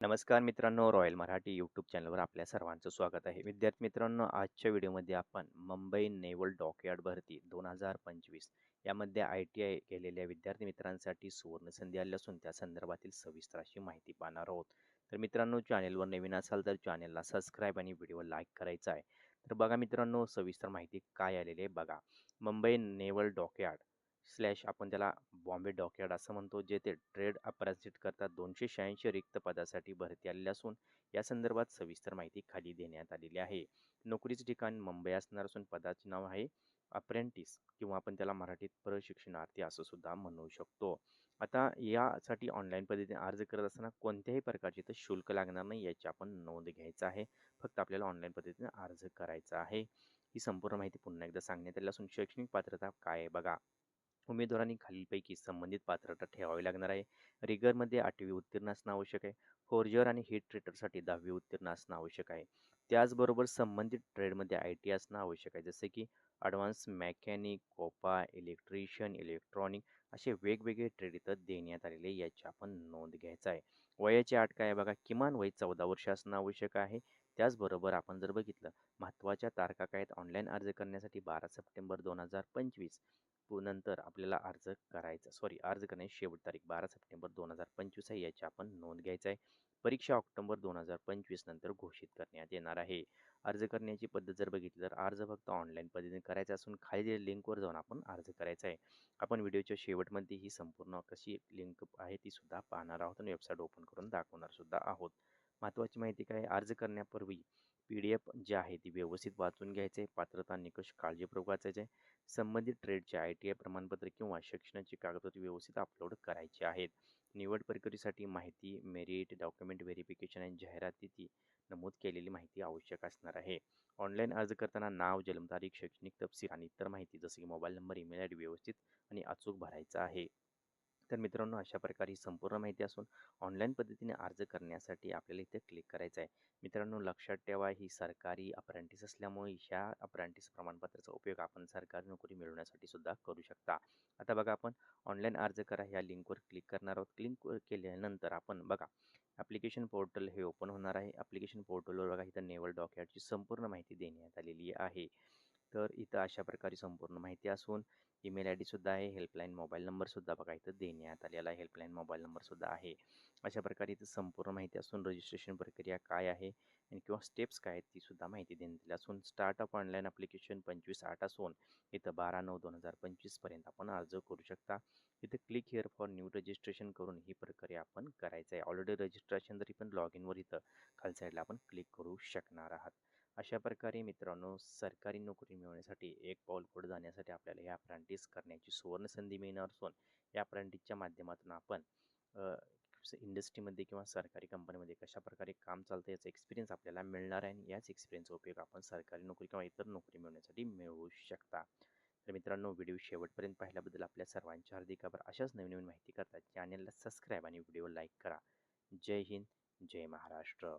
नमस्कार मित्रांनो royal Marathi YouTube चॅनलवर आपल्या सर्वांचं स्वागत आहे. विद्यार्थी मित्रांनो आजच्या व्हिडिओमध्ये आपण मुंबई नेवल डॉकयार्ड भरती दोन हजार पंचवीस यामध्ये आय टी आय केलेल्या विद्यार्थी मित्रांसाठी सुवर्ण संधी आली असून त्या संदर्भातील सविस्तर अशी माहिती पाहणार आहोत. तर मित्रांनो चॅनेलवर नवीन असाल तर चॅनेलला सबस्क्राईब आणि व्हिडिओ लाईक करायचा आहे. तर बघा मित्रांनो सविस्तर माहिती काय आलेली आहे बघा. मुंबई नेवल डॉकयार्ड स्लॅश आपण त्याला बॉम्बे डॉकयार्ड असं म्हणतो जे ते ट्रेड अप्रासिट करता दोनशे शहाऐंशी रिक्त पदासाठी भरती आलेली असून या संदर्भात सविस्तर माहिती खाली देण्यात आलेली आहे. नोकरीचे ठिकाण मुंबई असणार असून पदाचे नाव आहे अप्रेंटिस किंवा आपण त्याला मराठीत प्रशिक्षणार्थी असं सुद्धा म्हणू शकतो. आता यासाठी ऑनलाईन पद्धतीने अर्ज करत असताना कोणत्याही प्रकारचे तर शुल्क लागणार नाही याची आपण नोंद घ्यायचं आहे. फक्त आपल्याला ऑनलाईन पद्धतीने अर्ज करायचा आहे. ही संपूर्ण माहिती पुन्हा एकदा सांगण्यात आली असून शैक्षणिक पात्रता काय आहे बघा. उमेदवारांनी खालीलपैकी संबंधित पात्रता ठेवावी लागणार आहे. रिगरमध्ये आठवी उत्तीर्ण असणं आवश्यक आहे. फोर्जर आणि हिट ट्रेटरसाठी दहावी उत्तीर्ण असणं आवश्यक आहे. त्याचबरोबर संबंधित ट्रेडमध्ये आय टी असणं आवश्यक आहे. जसे की advance mechanic COPA electrician electronic असे वेगवेगळे ट्रेड इथं देण्यात आलेले याची आपण नोंद घ्यायचा आहे. वयाची आठ काय बघा? किमान वय चौदा वर्ष असणं आवश्यक आहे. त्याचबरोबर आपण जर बघितलं महत्त्वाच्या तारखा काय आहेत? ऑनलाईन अर्ज करण्यासाठी बारा सप्टेंबर दोन हजार पंचवीस. नंतर आपल्याला अर्ज करायचा. सॉरी अर्ज करण्याची शेवट तारीख बारा सप्टेंबर दोन हजार पंचवीस आहे. याची आपण नोंद घ्यायचा आहे. परीक्षा ऑक्टोबर दोन हजार पंचवीस नंतर घोषित करण्यात येणार आहे. अर्ज करण्याची पद्धत जर बघितली तर अर्ज फक्त ऑनलाईन पद्धतीने करायचा असून खाली दिलेल्या लिंकवर जाऊन आपण अर्ज करायचा आहे. आपण व्हिडिओच्या शेवटमध्ये ही संपूर्ण कशी लिंक आहे ती सुद्धा पाहणार आहोत आणि वेबसाईट ओपन करून दाखवणार सुद्धा आहोत. महत्त्वाची माहिती काय अर्ज करण्यापूर्वी पी डी एफ जे आहे ती व्यवस्थित वाचून घ्यायचे पात्रता निकष काळजीपूर्वक वाचायचे संबंधित ट्रेडचे आय टी आय प्रमाणपत्र किंवा शिक्षणाची कागदपत्रे व्यवस्थित अपलोड करायची आहेत. निवड प्रक्रियेसाठी माहिती मेरिट डॉक्युमेंट व्हेरिफिकेशन आणि जाहिराती नमूद केलेली माहिती आवश्यक असणार आहे. ऑनलाईन अर्ज करताना नाव जन्मतारीख शैक्षणिक तपशील आणि इतर माहिती जसे की mobile number email I D व्यवस्थित आणि अचूक भरायचा आहे. तर मित्रांनो अशा प्रकारे ही संपूर्ण माहिती असून ऑनलाईन पद्धतीने अर्ज करण्यासाठी आपल्याला इथे क्लिक करायचं आहे मित्रांनो लक्षात ठेवा ही सरकारी अप्रेंटिस असल्यामुळे ह्या अप्रेंटिस प्रमाणपत्राचा उपयोग आपण सरकारी नोकरी मिळवण्यासाठी सुद्धा करू शकता. आता बघा आपण ऑनलाईन अर्ज करा ह्या लिंकवर क्लिक करणार आहोत. क्लिक केल्यानंतर आपण बघा ॲप्लिकेशन पोर्टल हे ओपन होणार आहे. ॲप्लिकेशन पोर्टलवर बघा इथं नेवल डॉक्युमेंटची संपूर्ण माहिती देण्यात आलेली आहे. तर इथं अशा प्रकारे संपूर्ण माहिती असून ईमेल आय डीसुद्धा आहे हेल्पलाईन मोबाईल नंबरसुद्धा बघा इथं देण्यात आलेला आहे हेल्पलाईन मोबाईल नंबरसुद्धा आहे. अशा प्रकारे इथं संपूर्ण माहिती असून रजिस्ट्रेशन प्रक्रिया काय आहे आणि किंवा स्टेप्स काय आहेत तीसुद्धा माहिती देण्यात आली असून स्टार्टअप ऑनलाईन अप्लिकेशन पंचवीस आठ असून इथं बारा नऊ दोन हजार पंचवीसपर्यंत आपण अर्ज करू शकता. इथं click here for new registration करून ही प्रक्रिया आपण करायचं आहे. ऑलरेडी रजिस्ट्रेशन तरी पण लॉग इनवर इथं खाल साईडला आपण क्लिक करू शकणार आहात. अशा प्रकारे मित्रांनो सरकारी नोकरी मिळवण्यासाठी एक पाऊल पुढे जाण्यासाठी आपल्याला या अप्रांटिस करण्याची सुवर्ण संधी मिळणार असून या अप्रांटिसच्या माध्यमातून आपण इंडस्ट्रीमध्ये किंवा सरकारी कंपनीमध्ये कशा प्रकारे काम चालतं याचा एक्सपिरियन्स आपल्याला मिळणार आहे आणि याच एक्सपिरियन्सचा उपयोग आपण सरकारी नोकरी किंवा इतर नोकरी मिळवण्यासाठी मिळवू शकता. तर मित्रांनो व्हिडिओ शेवटपर्यंत पाहिल्याबद्दल आपल्या सर्वांच्या हार्दिक आभार. अशाच नवीन नवीन माहिती करतात चॅनलला सबस्क्राईब आणि व्हिडिओ लाईक करा. जय हिंद जय महाराष्ट्र.